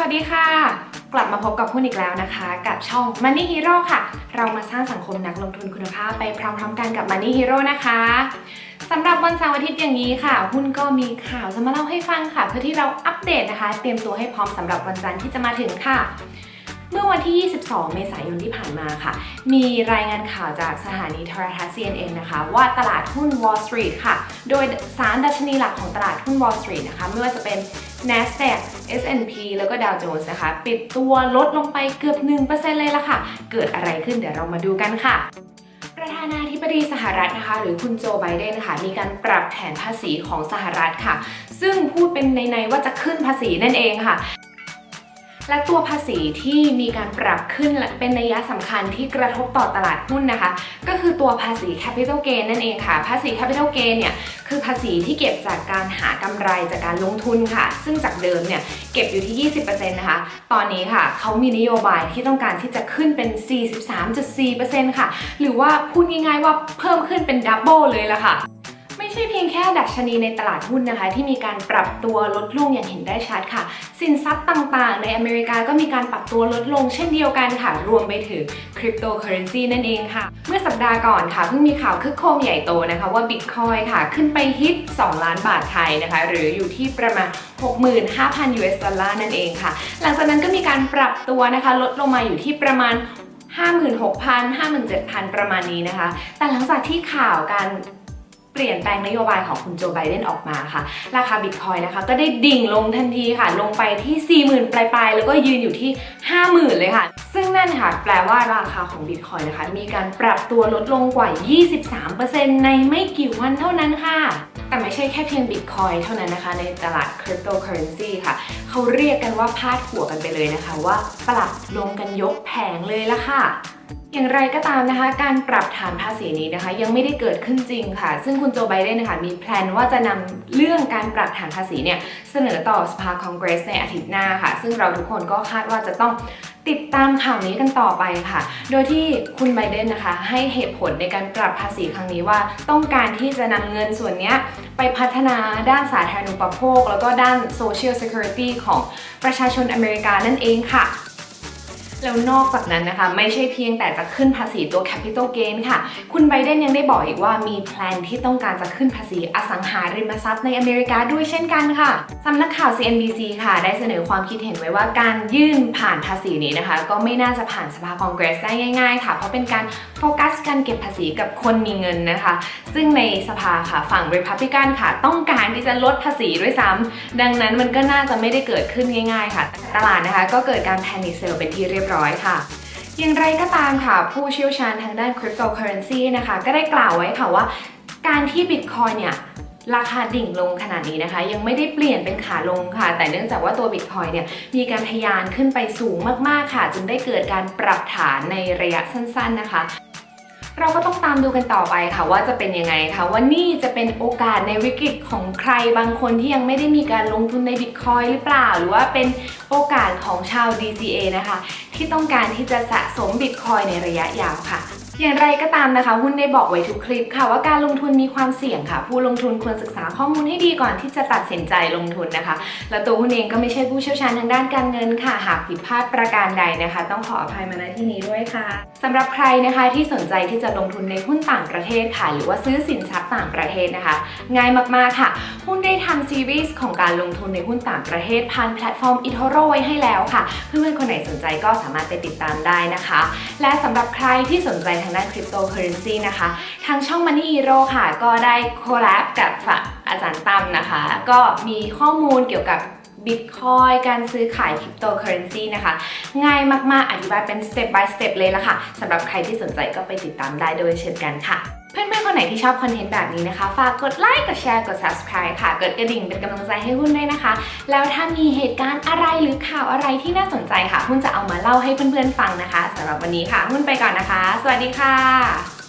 วัสดีค่ะ กลับมาพบกับคุณอีกแล้วนะคะ กับช่อง Money Hero ค่ะ เรามาสร้างสังคมนักลงทุนคุณภาพไปพร้อมๆกันกับ Money Hero นะคะสำหรับวันเสาร์อาทิตย์อย่างนี้ค่ะ หุ้นก็มีข่าวจะมาเล่าให้ฟังค่ะ เพื่อที่เราอัปเดตนะคะ เตรียมตัวให้พร้อมสำหรับวันจันทร์ที่จะมาถึงค่ะ เมื่อวันที่ 22 เมษายนที่ผ่านมาค่ะ มีรายงานข่าวจากสถานีโทรทัศน์ CNN นะคะ ว่าตลาดหุ้น Wall Street ค่ะ โดยสารดัชนีหลักของตลาดหุ้น Wall Street นะคะ ไม่ว่าจะเป็น NASDAQ S&P แล้วก็ Dow Jones นะคะ ปิดตัวลดลงไปเกือบ 1%เลยละค่ะ เกิดอะไรขึ้นเดี๋ยวเรามาดูกันค่ะประธานาธิบดีสหรัฐนะคะ หรือคุณโจไบเดนค่ะมีการปรับแผนภาษีของสหรัฐค่ะ ซึ่งพูดเป็นในๆว่าจะขึ้นภาษีนั่นเองค่ะ และตัวภาษีที่มีการปรับขึ้นเป็นนัยสำคัญที่กระทบต่อตลาดหุ้นนะคะ ก็คือตัวภาษี capital gain นั่นเองค่ะ ภาษี capital gain เนี่ยคือภาษีที่เก็บจากการหากำไรจากการลงทุนค่ะ ซึ่งจากเดิมเนี่ยเก็บอยู่ที่ 20%นะคะ ตอนนี้ค่ะเขามีนโยบายที่ต้องการที่จะขึ้นเป็น 43.4%ค่ะ หรือว่าพูดง่ายๆว่าเพิ่มขึ้นเป็นดับเบิลเลยละค่ะ ใช่เพียงแค่ดัชนีในตลาดหุ้นนะคะ ที่มีการปรับตัวลดลงอย่างเห็นได้ชัดค่ะ สินทรัพย์ต่างๆ ในอเมริกาก็มีการปรับตัวลดลงเช่นเดียวกันค่ะ รวมไปถึงคริปโตเคอเรนซีนั่นเองค่ะ เมื่อสัปดาห์ก่อนค่ะ เพิ่งมีข่าวคึกโครมใหญ่โตนะคะ ว่าบิตคอยค่ะ ขึ้นไปฮิต 2 ล้านบาทไทยนะคะ หรืออยู่ที่ประมาณ 65,000 US ดอลลาร์นั่นเองค่ะ หลังจากนั้นก็มีการปรับตัวนะคะ ลดลงมาอยู่ที่ประมาณ56,000 57,000 ประมาณนี้นะคะ แต่หลังจากที่ข่าวการ เปลี่ยนแปลงนโยบายของคุณโจไบเดนออกมาค่ะ ราคาบิตคอยนะคะ ก็ได้ดิ่งลงทันทีค่ะ ลงไปที่ 40,000 ปลายๆ แล้วก็ยืนอยู่ที่ 50,000 เลยค่ะ ซึ่งนั่นค่ะแปลว่าราคาของบิตคอยนะคะ มีการปรับตัวลดลงกว่า 23%ในไม่กี่วันเท่านั้นค่ะแต่ไม่ใช่แค่เพียงบิตคอยเท่านั้นนะคะ ในตลาดคริปโตเคอเรนซีค่ะ เขาเรียกกันว่าพาดหัวกันไปเลยนะคะ ว่าปรับลงกันยกแผงเลยละค่ะ อย่างไรก็ตามนะคะ การปรับฐานภาษีนี้นะคะ ยังไม่ได้เกิดขึ้นจริงค่ะ ซึ่งคุณโจไบเดนนะคะมีแพลนว่าจะนำเรื่องการปรับฐานภาษีเนี่ยเสนอต่อสภาคองเกรสในอาทิตย์หน้าค่ะ ซึ่งเราทุกคนก็คาดว่าจะต้องติดตามข่าวนี้กันต่อไปค่ะ โดยที่คุณไบเดนนะคะ ให้เหตุผลในการปรับภาษีครั้งนี้ว่า ต้องการที่จะนำเงินส่วนนี้ไปพัฒนาด้านสาธารณูปโภค แล้วก็ด้าน social security ของประชาชนอเมริกานั่นเองค่ะ แล้วนอกจากนั้นนะคะ ไม่ใช่เพียงแต่จะขึ้นภาษีตัว capital gain ค่ะ คุณไบเดนยังได้บอกอีกว่ามีแพลนที่ต้องการจะขึ้นภาษีอสังหาริมทรัพย์ในอเมริกาด้วยเช่นกันค่ะสำนักข่าว CNBC ค่ะ ได้เสนอความคิดเห็นไว้ว่าการยื่นผ่านภาษีนี้นะคะ ก็ไม่น่าจะผ่านสภาคองเกรสได้ง่าย ๆ ค่ะ เพราะเป็นการโฟกัสการเก็บภาษีกับคนมีเงินนะคะ ซึ่งในสภาค่ะฝั่ง Republican ค่ะ ต้องการที่จะลดภาษีด้วยซ้ำดังนั้นมันก็น่าจะไม่ได้เกิดขึ้นง่าย ๆ ค่ะ ตลาดนะคะ ก็เกิดการแพนิคเซลเป็นที่เรียบร้อยค่ะอย่างไรก็ตามค่ะ ผู้เชี่ยวชาญทางด้านคริปโตเคอเรนซีนะคะ ก็ได้กล่าวไว้ค่ะว่า การที่บิตคอยเนี่ยราคาดิ่งลงขนาดนี้นะคะ ยังไม่ได้เปลี่ยนเป็นขาลงค่ะ แต่เนื่องจากว่าตัวบิตคอยเนี่ยมีการทะยานขึ้นไปสูงมากๆค่ะ จึงได้เกิดการปรับฐานในระยะสั้นๆนะคะ เราก็ต้องตามดูกันต่อไปค่ะว่าจะเป็นยังไงค่ะว่านี่จะเป็นโอกาสในวิกฤตของใครบางคนที่ยังไม่ได้มีการลงทุนในบิตคอยหรือเปล่า หรือว่าเป็นโอกาสของชาว DCA นะคะ ที่ต้องการที่จะสะสมบิตคอยในระยะยาวค่ะ อย่างไรก็ตามนะคะ หุ้นได้บอกไว้ทุกคลิปค่ะ ว่าการลงทุนมีความเสี่ยงค่ะ ผู้ลงทุนควรศึกษาข้อมูลให้ดีก่อนที่จะตัดสินใจลงทุนนะคะ แล้วตัวหุ้นเองก็ไม่ใช่ผู้เชี่ยวชาญทางด้านการเงินค่ะ หากผิดพลาดประการใดนะคะ ต้องขออภัยมาณที่นี้ด้วยค่ะสำหรับใครนะคะที่สนใจที่จะลงทุนในหุ้นต่างประเทศค่ะ หรือว่าซื้อสินทรัพย์ต่างประเทศนะคะ ง่ายมากๆค่ะ หุ้นได้ทำซีรีส์ของการลงทุนในหุ้นต่างประเทศผ่านแพลตฟอร์ม eToro ไว้ให้แล้วค่ะ เพื่อนๆคนไหนสนใจก็สามารถไปติดตามได้นะคะ และสำหรับใครที่สนใจทางด้านคริปโตเคอเรนซีนะคะ ทางช่อง Money Hero ค่ะ ก็ได้โคแลบกับฝากอาจารย์ตั้มนะคะ ก็มีข้อมูลเกี่ยวกับบิตคอยการซื้อขายคริปโตเคอเรนซีนะคะ ง่ายมากๆ อธิบายเป็น step by step เลยละค่ะสำหรับใครที่สนใจก็ไปติดตามได้โดยเช่นกันค่ะ เพื่อนๆคนไหนที่ชอบคอนเทนต์แบบนี้นะคะ ฝากกดไลค์ กดแชร์ กด subscribe ค่ะ กดกระดิ่งเป็นกำลังใจให้หุ้นด้วยนะคะ แล้วถ้ามีเหตุการณ์อะไรหรือข่าวอะไรที่น่าสนใจค่ะ หุ้นจะเอามาเล่าให้เพื่อนๆฟังนะคะสำหรับวันนี้ค่ะ หุ้นไปก่อนนะคะ สวัสดีค่ะ